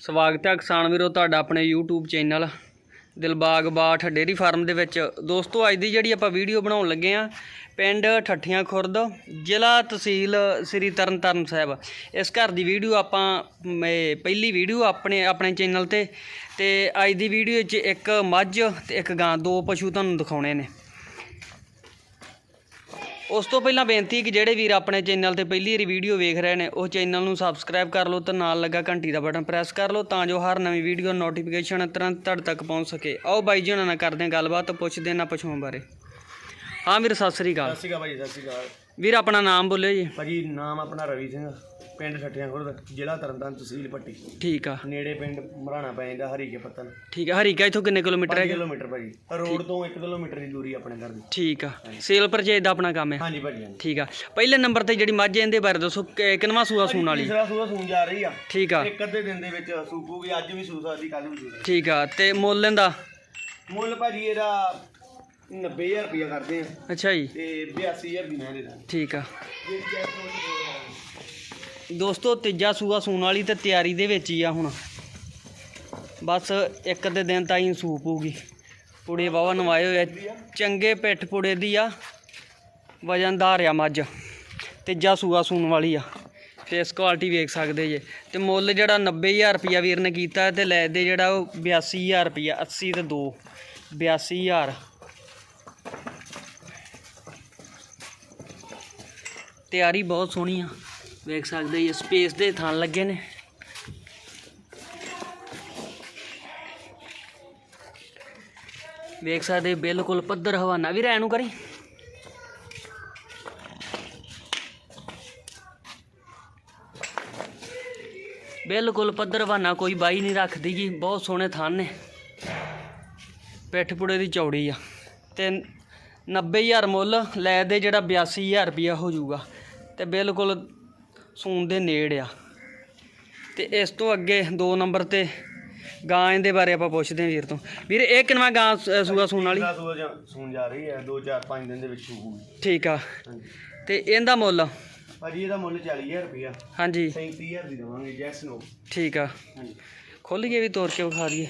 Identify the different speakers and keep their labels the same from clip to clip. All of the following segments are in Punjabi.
Speaker 1: ਸਵਾਗਤ ਹੈ ਕਿਸਾਨ ਵੀਰੋ, ਤੁਹਾਡਾ ਆਪਣੇ YouTube channel Dilbagh Bath dairy farm ਦੇ ਵਿੱਚ। ਦੋਸਤੋ, ਅੱਜ ਦੀ ਜਿਹੜੀ ਆਪਾਂ ਵੀਡੀਓ ਬਣਾਉਣ ਲੱਗੇ ਆ ਪਿੰਡ ਠੱਠੀਆਂ ਖੁਰਦ, ਜ਼ਿਲ੍ਹਾ ਤਹਿਸੀਲ ਸ੍ਰੀ ਤਰਨਤਾਰਨ ਸਾਹਿਬ। ਇਸ ਘਰ ਦੀ ਵੀਡੀਓ ਆਪਾਂ ਪਹਿਲੀ ਵੀਡੀਓ ਆਪਣੇ ਆਪਣੇ ਚੈਨਲ ਤੇ ਤੇ ਅੱਜ ਦੀ ਵੀਡੀਓ 'ਚ ਇੱਕ ਮੱਝ ਤੇ ਇੱਕ ਗਾਂ, ਦੋ ਪਸ਼ੂ ਤੁਹਾਨੂੰ ਦਿਖਾਉਣੇ ਨੇ। ਉਸ ਤੋਂ ਪਹਿਲਾਂ ਬੇਨਤੀ ਕਿ ਜਿਹੜੇ ਵੀਰ ਆਪਣੇ ਚੈਨਲ ਤੇ ਪਹਿਲੀ ਵਾਰੀ ਵੀਡੀਓ ਵੇਖ ਰਹੇ ਨੇ, ਉਹ ਚੈਨਲ ਨੂੰ ਸਬਸਕ੍ਰਾਈਬ ਕਰ ਲਓ ਤੇ ਨਾਲ ਲੱਗਾ ਘੰਟੀ ਦਾ ਬਟਨ ਪ੍ਰੈਸ ਕਰ ਲਓ ਤਾਂ ਜੋ ਹਰ ਨਵੀਂ ਵੀਡੀਓ ਨੋਟੀਫਿਕੇਸ਼ਨ ਤੁਰੰਤ ਤੁਹਾਡੇ ਤੱਕ ਪਹੁੰਚ ਸਕੇ। ਆਓ ਬਾਈ ਜੀ ਉਹਨਾਂ ਨਾਲ ਕਰਦੇ ਹਾਂ ਗੱਲਬਾਤ, ਪੁੱਛਦੇ ਨਾ ਪਸ਼ੂਆਂ ਬਾਰੇ। ਹਾਂ ਵੀਰ, ਸਤਿ ਸ੍ਰੀ ਅਕਾਲ।
Speaker 2: ਸਤਿ ਸ਼੍ਰੀ ਅਕਾਲ ਭਾਜੀ ਸਤਿ ਸ਼੍ਰੀ ਅਕਾਲ।
Speaker 1: ਵੀਰ ਆਪਣਾ ਨਾਮ ਬੋਲਿਓ ਜੀ।
Speaker 2: ਭਾਜੀ ਨਾਮ ਆਪਣਾ ਰਵੀ ਸਿੰਘ ਪਿੰਡ ਠੱਠਿਆਂ ਖੁਰਦ ਜ਼ਿਲ੍ਹਾ ਤਰਨਤਾਰਨ ਤਹਿਸੀਲ ਪੱਟੀ।
Speaker 1: ਠੀਕ ਆ।
Speaker 2: ਨੇੜੇ ਪਿੰਡ ਮਰਾਣਾ ਪੈ ਜਾਂਦਾ ਹਰੀਕੇ ਪੱਤਨ
Speaker 1: ਠੀਕ ਆ ਹਰੀਕਾ ਇਥੋਂ ਕਿੰਨੇ ਕਿਲੋਮੀਟਰ
Speaker 2: 5
Speaker 1: ਹੈ
Speaker 2: ਕਿਲੋਮੀਟਰ ਭਾਜੀ। ਰੋਡ ਤੋਂ 1 ਕਿਲੋਮੀਟਰ ਦੀ ਦੂਰੀ ਆਪਣੇ ਘਰ ਦੀ।
Speaker 1: ਠੀਕ ਆ। ਸੇਲ ਪਰਚੇਜ ਦਾ ਆਪਣਾ ਕੰਮ ਹੈ?
Speaker 2: ਹਾਂਜੀ ਭਾਜੀ ਹਾਂਜੀ।
Speaker 1: ਠੀਕ ਆ। ਪਹਿਲੇ ਨੰਬਰ ਤੇ ਜਿਹੜੀ ਮੱਝ ਹੈ, ਇਹਦੇ ਬਾਰੇ ਦੱਸੋ ਕਿ- ਕਿੰਨਵਾਂ ਸੂਆ ਸੂਣ ਵਾਲੀ?
Speaker 2: ਤੀਸਰਾ ਸੂਆ ਸੂਣ ਜਾ ਰਹੀ ਆ।
Speaker 1: ਠੀਕ ਆ।
Speaker 2: ਇੱਕ ਅੱਧੇ ਦਿਨ ਦੇ ਵਿੱਚ ਸੂਪੂਗੀ ਅੱਜ ਵੀ ਸੂ ਸਕਦੀ ਕੱਲ ਵੀ ਸੂ ਸਕਦੀ
Speaker 1: ਠੀਕ ਆ ਤੇ ਮੁੱਲ ਇਹਦਾ?
Speaker 2: ਮੁੱਲ ਭਾਜੀ ਇਹਦਾ 90000 ਰੁਪਇਆ ਕਰਦੇ ਆ।
Speaker 1: ਅੱਛਾ ਜੀ।
Speaker 2: ਤੇ 82000 ਦੀ ਮੈਂ ਦੇ ਦਾਂ
Speaker 1: ਠੀਕ ਆ। ਦੋਸਤੋ ਤੀਜਾ ਸੂਆ ਸੂਣ ਵਾਲੀ ਤੇ ਤਿਆਰੀ ਦੇ ਵਿੱਚ ਹੀ ਆ ਹੁਣ। ਬਸ ਇੱਕ ਦੇ ਦਿਨ ਤਾਈਂ ਸੂਪ ਹੋਊਗੀ। ਪੁੜੇ ਵਾਵਾ ਨਵਾਏ ਹੋਏ ਚੰਗੇ ਪਿੱਠ ਪੁੜੇ ਦੀ ਆ। ਵਜਨਦਾਰ ਆ ਮੱਝ। ਤੀਜਾ ਸੂਆ ਸੂਣ ਵਾਲੀ ਆ। ਫੇਸ ਕੁਆਲਿਟੀ ਵੇਖ ਸਕਦੇ ਜੇ। ਤੇ ਮੁੱਲ ਜਿਹੜਾ 90000 ਰੁਪਿਆ ਵੀਰ ਨੇ ਕੀਤਾ ਤੇ ਲੈ ਦੇ ਜਿਹੜਾ ਉਹ 82000 ਰੁਪਿਆ 80 ਤੇ 2 82000 ਤਿਆਰੀ ਬਹੁਤ ਸੋਹਣੀ ਆ। ਵੇਖ ਸਕਦੇ ਜੀ, ਸਪੇਸ ਦੇ ਥਣ ਲੱਗੇ ਨੇ। ਵੇਖ ਸਕਦੇ ਬਿਲਕੁਲ ਪੱਧਰ ਹਵਾਨਾ ਵੀ ਰਹਿਣ ਨੂੰ ਕਰੀ। ਬਿਲਕੁਲ ਪੱਧਰ ਹਵਾਨਾ ਕੋਈ ਬਾਈ ਨਹੀਂ ਰੱਖਦੀ ਜੀ, ਬਹੁਤ ਸੋਹਣੇ ਥਣ ਨੇ। ਪਿੱਠ ਪੁੜੇ ਦੀ ਚੌੜੀ ਆ। ਤੇ 90000 ਮੁੱਲ ਲੈ ਦੇ ਜਿਹੜਾ 82000 ਰੁਪਿਆ ਹੋ ਜਾਊਗਾ। ਤੇ ਬਿਲਕੁਲ ਸੂਣ ਦੇ ਨੇੜ ਆ। ਤੇ ਇਸ ਤੋਂ ਅੱਗੇ 2 ਨੰਬਰ ਤੇ ਗਾਂ ਇਹਦੇ ਬਾਰੇ ਆਪਾਂ ਪੁੱਛਦੇ ਹਾਂ ਵੀਰ ਤੋਂ। ਵੀਰ ਇਹ ਕਿੰਨਵਾਂ ਗਾਂ ਸੂਆ ਸੂਣ ਵਾਲੀ?
Speaker 2: ਸੂਆ ਸੂਣ ਜਾ ਰਹੀ ਹੈ 2 4 5 ਦਿਨ ਦੇ ਵਿੱਚ ਸੂਪੂਗੀ
Speaker 1: ਠੀਕ ਆ। ਤੇ ਇਹਦਾ ਮੁੱਲ?
Speaker 2: ਭਾਜੀ ਇਹਦਾ ਮੁੱਲ 40000 ਰੁਪਇਆ
Speaker 1: ਹਾਂਜੀ।
Speaker 2: 37000 ਦੀ ਦਵਾਂਗੇ ਜੈਸ ਨੋ
Speaker 1: ਠੀਕ ਆ।
Speaker 2: ਹਾਂਜੀ।
Speaker 1: ਖੋਲੀਏ ਵੀ ਤੋੜ ਕੇ ਵਿਖਾ ਦਈਏ।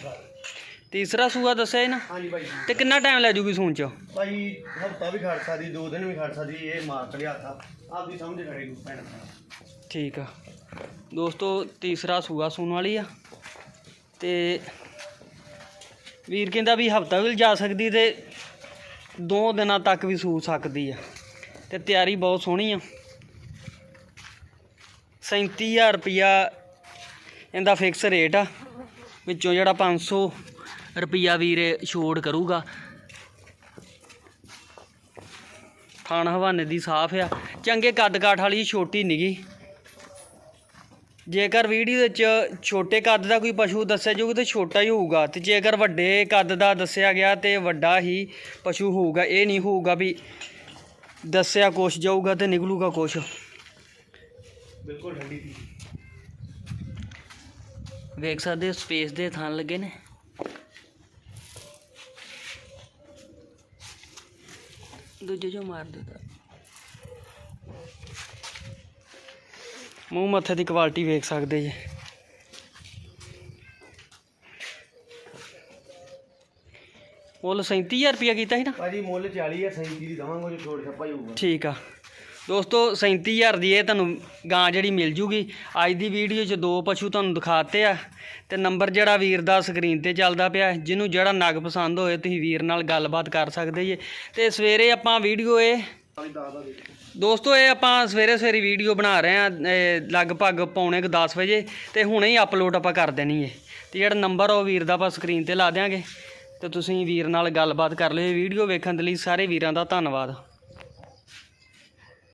Speaker 1: ਤੀਸਰਾ ਸੂਆ ਦੱਸਿਆ ਇਹ ਨਾ
Speaker 2: ਹਾਂਜੀ ਭਾਈ।
Speaker 1: ਤੇ ਕਿੰਨਾ ਟਾਈਮ ਲੈ ਜੂਗੀ ਸੂਣ ਚ?
Speaker 2: ਭਾਈ ਹਫਤਾ ਵੀ ਖੜ ਸਕਦੀ ਦੋ ਦਿਨ ਵੀ ਖੜ ਸਕਦੀ ਇਹ ਮਾਰ ਲਿਆ ਥਾ ਆਪਦੀ ਸਮਝ ਖੜੇਗੀ ਭੈਣ ਭਰਾ।
Speaker 1: ਠੀਕ ਆ। ਦੋਸਤੋ ਤੀਸਰਾ ਸੂਆ ਸੂਣ ਵਾਲੀ ਆ। ਤੇ ਵੀਰ ਕਹਿੰਦਾ ਵੀ ਹਫਤਾ ਵੀ ਜਾ ਸਕਦੀ ਤੇ ਦੋ ਦਿਨਾਂ ਤੱਕ ਵੀ ਸੂ ਸਕਦੀ ਆ। ਤੇ ਤਿਆਰੀ ਬਹੁਤ ਸੋਹਣੀ ਆ। 37000 ਰੁਪਿਆ ਇਹਦਾ ਫਿਕਸ ਰੇਟ ਆ। ਵਿੱਚੋਂ ਜਿਹੜਾ 500 ਰੁਪਿਆ ਵੀਰ ਛੋੜ ਕਰੂਗਾ। ਥਾਣ ਹਵਾਨੇ ਦੀ ਸਾਫ਼ ਆ। ਚੰਗੇ ਕੱਦ ਕਾਠ ਵਾਲੀ ਛੋਟੀ ਨਿਗੀ ਜੇਕਰ ਵੀਡੀਓ ਵਿੱਚ ਛੋਟੇ ਕੱਦ ਦਾ ਕੋਈ ਪਸ਼ੂ ਦੱਸਿਆ ਜਾਊਗਾ ਤੇ ਛੋਟਾ ਹੀ ਹੋਊਗਾ। ਤੇ ਜੇਕਰ ਵੱਡੇ ਕੱਦ ਦਾ ਦੱਸਿਆ ਗਿਆ ਤੇ ਵੱਡਾ ਹੀ ਪਸ਼ੂ ਹੋਊਗਾ ਇਹ ਨਹੀਂ ਹੋਊਗਾ ਵੀ ਦੱਸਿਆ ਕੁਛ ਜਾਊਗਾ ਤੇ ਨਿਕਲੂਗਾ ਕੁਛ।
Speaker 2: ਬਿਲਕੁਲ ਠੰਡੀ ਸੀ।
Speaker 1: ਵੇਖ ਸਕਦੇ ਸਪੇਸ ਦੇ ਥਣ ਲੱਗੇ ਨੇ। ਦੂਜੇ ਜੋ ਮਾਰ ਦਿੱਤਾ। ਮੂੰਹ ਮੱਥੇ ਦੀ ਕੁਆਲਿਟੀ ਵੇਖ ਸਕਦੇ ਜੇ। ਮੁੱਲ 37000 ਰੁਪਇਆ ਕੀਤਾ ਸੀ ਨਾ?
Speaker 2: ਭਾਜੀ ਮੁੱਲ 40 ਹੈ 37 ਦੀ ਦਵਾਂਗੇ ਜੋ ਛੋੜ ਛੱਪਾ ਹੀ ਹੋਊਗਾ।
Speaker 1: ਠੀਕ ਆ। ਦੋਸਤੋ 37000 ਦੀ ਇਹ ਤੁਹਾਨੂੰ ਗਾਂ ਜਿਹੜੀ ਮਿਲ ਜੂਗੀ। ਅੱਜ ਦੀ ਵੀਡੀਓ 'ਚ ਦੋ ਪਸ਼ੂ ਤੁਹਾਨੂੰ ਦਿਖਾਤੇ ਆ ਤੇ ਨੰਬਰ ਜਿਹੜਾ ਵੀਰ ਦਾ ਸਕਰੀਨ ਤੇ ਚੱਲਦਾ ਪਿਆ, ਜਿਹਨੂੰ ਜਿਹੜਾ ਨਗ ਪਸੰਦ ਹੋਏ, ਤੁਸੀਂ ਵੀਰ ਨਾਲ ਗੱਲਬਾਤ ਕਰ ਸਕਦੇ ਜੇ। ਤੇ ਸਵੇਰੇ ਆਪਾਂ ਵੀਡੀਓ ਇਹ ਦੋਸਤੋ, ਇਹ ਆਪਾਂ ਸਵੇਰੇ ਸਵੇਰੇ ਵੀਡੀਓ ਬਣਾ ਰਹੇ ਆ ਲਗਭਗ ਪੌਣੇ ਕੁ 10 ਵਜੇ, ਤੇ ਹੁਣੇ ਹੀ ਅਪਲੋਡ ਆਪਾਂ ਕਰ ਦੇਣੀ ਹੈ ਤੇ ਜਿਹੜਾ ਨੰਬਰ ਉਹ ਵੀਰ ਦਾ ਆਪਾਂ ਸਕਰੀਨ ਤੇ ਲਾ ਦਿਆਂਗੇ। ਤੇ ਤੁਸੀਂ ਵੀਰ ਨਾਲ ਗੱਲਬਾਤ ਕਰ ਲਿਓ ਵੀਡੀਓ ਵੇਖਣ ਦੇ ਲਈ ਸਾਰੇ ਵੀਰਾਂ ਦਾ ਧੰਨਵਾਦ।